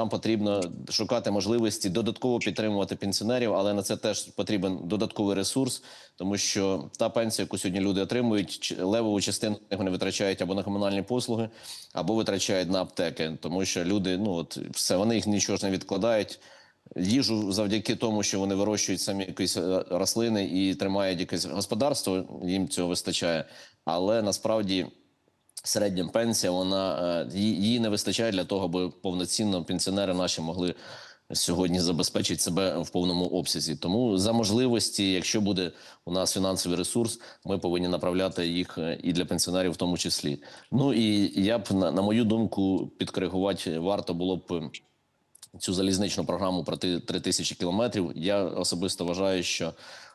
нам потрібно шукати можливості додатково підтримувати пенсіонерів, але на це теж потрібен додатковий ресурс, тому що та пенсія, яку сьогодні люди отримують, левову частину вони витрачають або на комунальні послуги, або витрачають на аптеки, тому що люди, ну от все, вони їх нічого ж не відкладають. Їжу завдяки тому, що вони вирощують самі якісь е, рослини і тримають якесь господарство, їм цього вистачає. Але насправді середня пенсія, вона е, їй не вистачає для того, аби повноцінно пенсіонери наші могли сьогодні забезпечити себе в повному обсязі. Тому за можливості, якщо буде у нас фінансовий ресурс, ми повинні направляти їх е, і для пенсіонерів, в тому числі. Ну і я б на, мою думку підкоригувати варто було б. е, Цю залізничну програму про ти- 3 тисячі кілометрів. Я особисто вважаю, що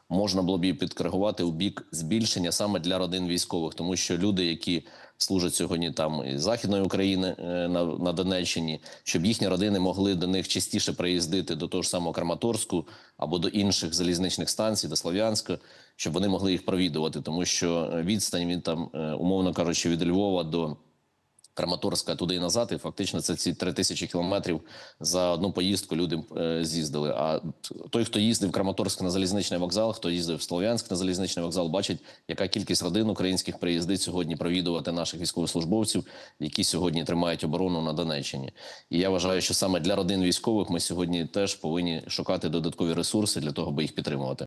можна було б її підкоригувати у бік збільшення саме для родин військових, тому що люди, які служать сьогодні там із західної України е, на, на Донеччині, щоб їхні родини могли до них частіше приїздити до того ж самого Краматорську або до інших залізничних станцій, до Слов'янська, щоб вони могли їх провідувати, тому що е, відстань він там, е, умовно кажучи, від Львова до. Краматорська туди і назад, і фактично це ці три тисячі кілометрів за одну поїздку люди е, з'їздили. А той, хто їздив Краматорськ на залізничний вокзал, хто їздив в Слов'янськ на залізничний вокзал, бачить, яка кількість родин українських приїздить сьогодні провідувати наших військовослужбовців, які сьогодні тримають оборону на Донеччині. І я вважаю, що саме для родин військових ми сьогодні теж повинні шукати додаткові ресурси для того, аби їх підтримувати.